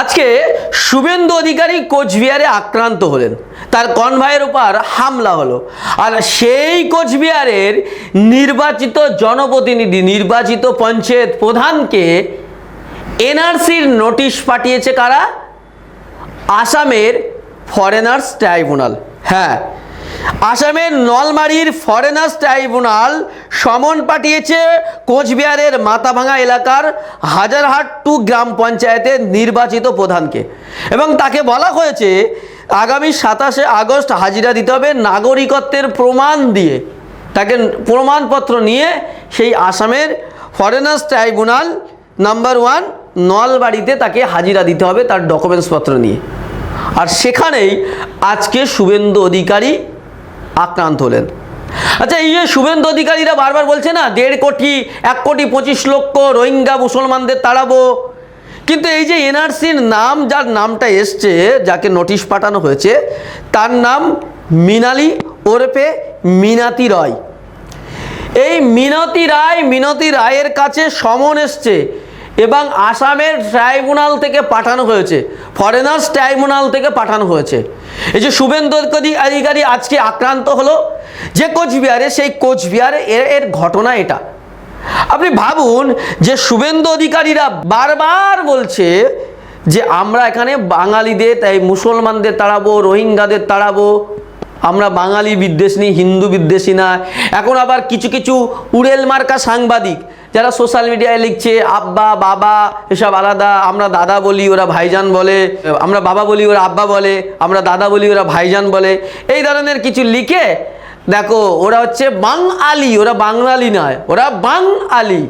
আজকে শুভেন্দু অধিকারী কোচবিহারে আক্রান্ত হলেন। তার কনভায়ের উপর হামলা হলো। আর সেই কোচবিহারের নির্বাচিত জনপ্রতিনিধি, নির্বাচিত পঞ্চায়েত প্রধানকে এনআরসির নোটিশ পাঠিয়েছে কারা? আসামের ফরেনার্স ট্রাইব্যুনাল। হ্যাঁ আসামের নলমারির ফরেনার্স ট্রাইব্যুনাল সমন পাঠিয়েছে কোচবিহারের মাথাভাঙা এলাকার হাজারহাট টু গ্রাম পঞ্চায়েতের নির্বাচিত প্রধানকে। এবং তাকে বলা হয়েছে, আগামী সাতাশে আগস্ট হাজিরা দিতে হবে নাগরিকত্বের প্রমাণ দিয়ে। তাকে প্রমাণপত্র নিয়ে সেই আসামের ফরেনার্স ট্রাইব্যুনাল নাম্বার ওয়ান নলবাড়িতে তাকে হাজিরা দিতে হবে তার ডকুমেন্টসপত্র নিয়ে। আর সেখানেই আজকে শুভেন্দু অধিকারী আক্রান্ত হলেন। আচ্ছা এই যে শুভেন্দু অধিকারীরা বারবার বলছে না, দেড় কোটি, এক কোটি পঁচিশ লক্ষ রোহিঙ্গা মুসলমানদের তাড়াবো। কিন্তু এই যে এনআরসির নাম, যার নামটা এসছে, যাকে নোটিশ পাঠানো হয়েছে, তার নাম মিনালি ওরফে মিনাতি রয়। এই মিনতি রায় মিনতি রায়ের কাছে সমন এসছে এবং আসামের ট্রাইব্যুনাল থেকে পাঠানো হয়েছে, ফরেনার্স ট্রাইব্যুনাল থেকে পাঠানো হয়েছে। এই যে শুভেন্দু অধিকারী- আজকে আক্রান্ত হলো, যে কোচবিহারে, সেই কোচবিহারে এর এর ঘটনা এটা। আপনি ভাবুন যে শুভেন্দু অধিকারীরা বারবার বলছে যে আমরা এখানে বাঙালিদের, তাই মুসলমানদের তাড়াবো, রোহিঙ্গাদের তাড়াবো। আমরা বাঙালি বিদ্বেষ বিদ্বেষী হিন্দু বিদ্বেষী না। এখন আবার কিছু কিছু উড়েল মার্কা সাংবাদিক যারা সোশ্যাল মিডিয়ায় লিখছে, আব্বা, বাবা, এসব আলাদা, আমরা দাদা বলি, ওরা ভাইজান বলে, আমরা বাবা বলি, ওরা আব্বা বলে, আমরা দাদা বলি, ওরা ভাইজান বলে। এই ধরনের কিছু লিখে, দেখো, ওরা হচ্ছে বাং আলি ওরা বাঙালি নয়, ওরা বাং আলি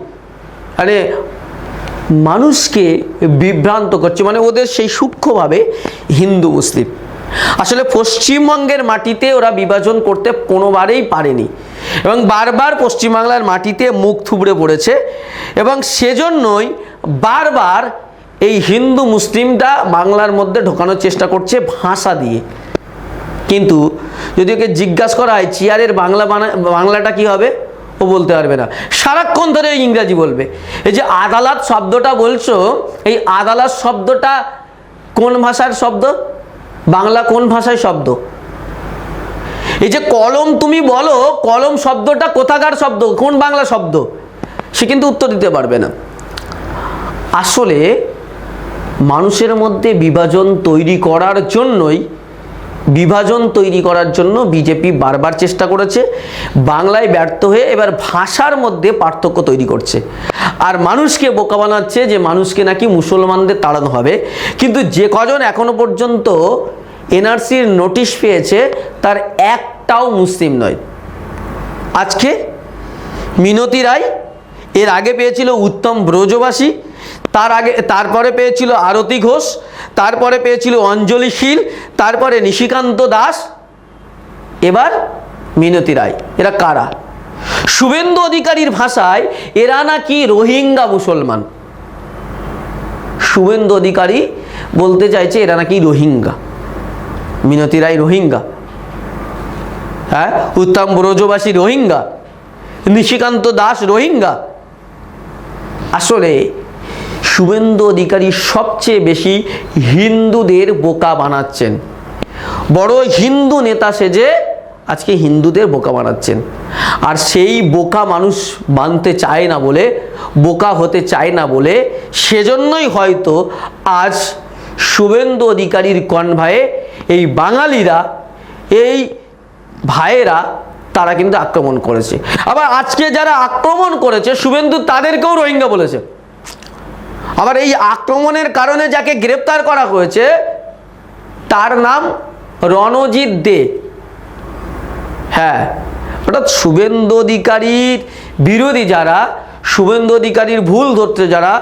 মানে মানুষকে বিভ্রান্ত করছে মানে ওদের সেই সূক্ষ্মভাবে হিন্দু, মুসলিম। আসলে পশ্চিমবঙ্গের মাটিতে ওরা বিভাজন করতে কোনোবারেই পারেনি। এবং বারবার পশ্চিমবাংলার মাটিতে মুখ থুবড়ে পড়েছে এবং সেজন্যই বারবার এই হিন্দু মুসলিমটা বাংলার মধ্যে ঢোকানোর চেষ্টা করছে ভাষা দিয়ে। কিন্তু যদি ওকে জিজ্ঞাসা করা হয়, চেয়ারের বাংলা বাংলাটা কি হবে? ও বলতে পারবে না। সারাক্ষণ ধরে ইংরাজি বলবে। এই যে আদালত শব্দটা বলছো, এই আদালত শব্দটা কোন ভাষার শব্দ? বাংলা কোন ভাষায় শব্দ? এই যে কলম তুমি বলো, কলম শব্দটা কোথাকার শব্দ? কোন বাংলা শব্দ? সে কিন্তু উত্তর দিতে পারবে না। আসলে মানুষের মধ্যে বিভাজন তৈরি করার জন্যই, বিভাজন তৈরি করার জন্য বিজেপি বারবার চেষ্টা করেছে, বাংলায় ব্যর্থ হয়ে এবার ভাষার মধ্যে পার্থক্য তৈরি করছে। আর মানুষকে বোকা বানাচ্ছে যে মানুষকে নাকি মুসলমানদের তাড়ানো হবে। কিন্তু যে কজন এখনও পর্যন্ত এনআরসির নোটিশ পেয়েছে, তার একটাও মুসলিম নয়। আজকে মিনতি রায় এর আগে পেয়েছিল উত্তম ব্রজবাসী, তার আগে, তারপরে পেয়েছিল আরতি ঘোষ, তারপরে পেয়েছিল অঞ্জলি শীল, তারপরে নিশিকান্ত দাস। এবার মিনতি রায়, এরা কারা? শুভেন্দু অধিকারীর ভাষায় এরা নাকি রোহিঙ্গা মুসলমান? শুভেন্দু অধিকারী বলতে চাইছে এরা নাকি রোহিঙ্গা। মিনতি রায় রোহিঙ্গা। হ্যাঁ? উত্তম ব্রজবাসী রোহিঙ্গা, নিশিকান্ত দাস রোহিঙ্গা। আসলে শুভেন্দু অধিকারী সবচেয়ে বেশি হিন্দুদের বোকা বানাচ্ছেন। বড় হিন্দু নেতা সেজে আজকে হিন্দুদের বোকা বানাচ্ছেন। আর সেই বোকা মানুষ বানতে চায় না বলে, বোকা হতে চায় না বলে, সেজন্যই হয়তো আজ শুভেন্দু অধিকারীর কনভায়ে এই বাঙালিরা এই ভাইয়েরা, তারা কিন্তু আক্রমণ করেছে। আবার আজকে যারা আক্রমণ করেছে, শুভেন্দু তাদেরকেও রোহিঙ্গা বলেছে। আবার এই আক্রমণের কারণে যাকে গ্রেপ্তার করা হয়েছে, তার নাম রণজিৎ দে। হ্যাঁ অর্থাৎ শুভেন্দু অধিকারীর বিরোধী যারা, শুভেন্দু অধিকারীর ভুল ধরতে যারা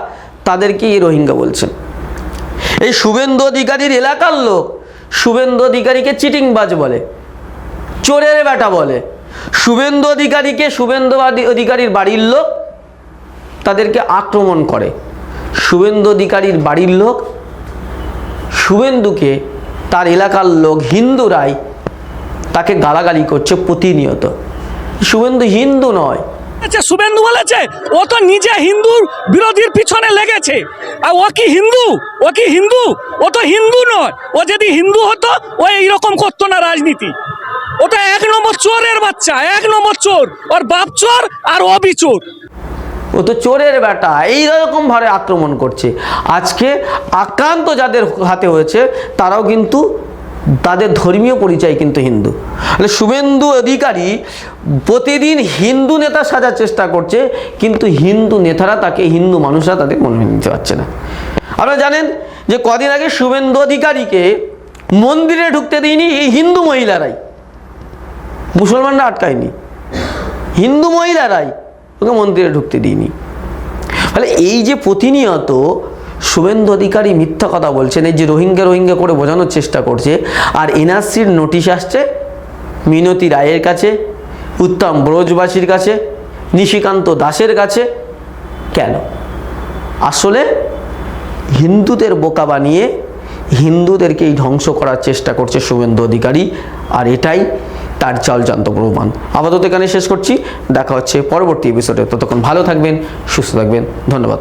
তাদেরকে এই রোহিঙ্গা বলছেন এই শুভেন্দু অধিকারীর এলাকার লোক, শুভেন্দু অধিকারীকে চিটিংবাজ বলে। চোরের বেটা বলে। শুভেন্দু অধিকারীকে শুভেন্দু অধিকারীর বাড়ির লোক তাদেরকে আক্রমণ করে। শুভেন্দু অধিকারীর বাড়ির লোক শুভেন্দুকে তার এলাকার লোক হিন্দুরাই তাকে গালাগালি করছে প্রতিনিয়ত। শুভেন্দু হিন্দু নয়। বলেছে শুভেন্দু বলেছে, ও তো নিজে হিন্দুর বিরোধীর পিছনে লেগেছে। আর ও কি হিন্দু? ও কি হিন্দু? ও তো হিন্দু নয়। ও যদি হিন্দু হতো, ও এইরকম করতো না রাজনীতি। ও তো এক নম্বর চোরের বাচ্চা, এক নম্বর চোর। ওর বাপ চোর আর অবি চোর। ও তো চোরের বেটা, এইরকম ভাবে আক্রমণ করছে। আজকে আক্রান্ত যাদের হাতে হয়েছে, তারাও কিন্তু তাদের ধর্মীয় পরিচয় কিন্তু হিন্দু। শুভেন্দু অধিকারী প্রতিদিন হিন্দু নেতা সাজার চেষ্টা করছে, কিন্তু হিন্দু নেতারা তাকে, হিন্দু মানুষরা তাদের মনে নিতে পারছে না। আপনারা জানেন যে কদিন আগে শুভেন্দু অধিকারীকে মন্দিরে ঢুকতে দিইনি এই হিন্দু মহিলারাই। মুসলমানরা আটকায়নি। হিন্দু মহিলারাই ওকে মন্দিরে ঢুকতে দিইনি। ফলে এই যে প্রতিনিয়ত শুভেন্দু অধিকারী মিথ্যা কথা বলছেন, এই যে রোহিঙ্গা রোহিঙ্গা করে বোঝানোর চেষ্টা করছে, আর এনআরসির নোটিশ আসছে মিনতি রায়ের কাছে, উত্তম ব্রজবাসীর কাছে, নিশিকান্ত দাসের কাছে। কেন? আসলে হিন্দুদের বোকা বানিয়ে হিন্দুদেরকেই ধ্বংস করার চেষ্টা করছে শুভেন্দু অধিকারী, আর এটাই তার চলজান্ত প্রমাণ। আপাতত এখানে শেষ করছি। দেখা হচ্ছে পরবর্তী এপিসোডে ততক্ষণ ভালো থাকবেন, সুস্থ থাকবেন। ধন্যবাদ।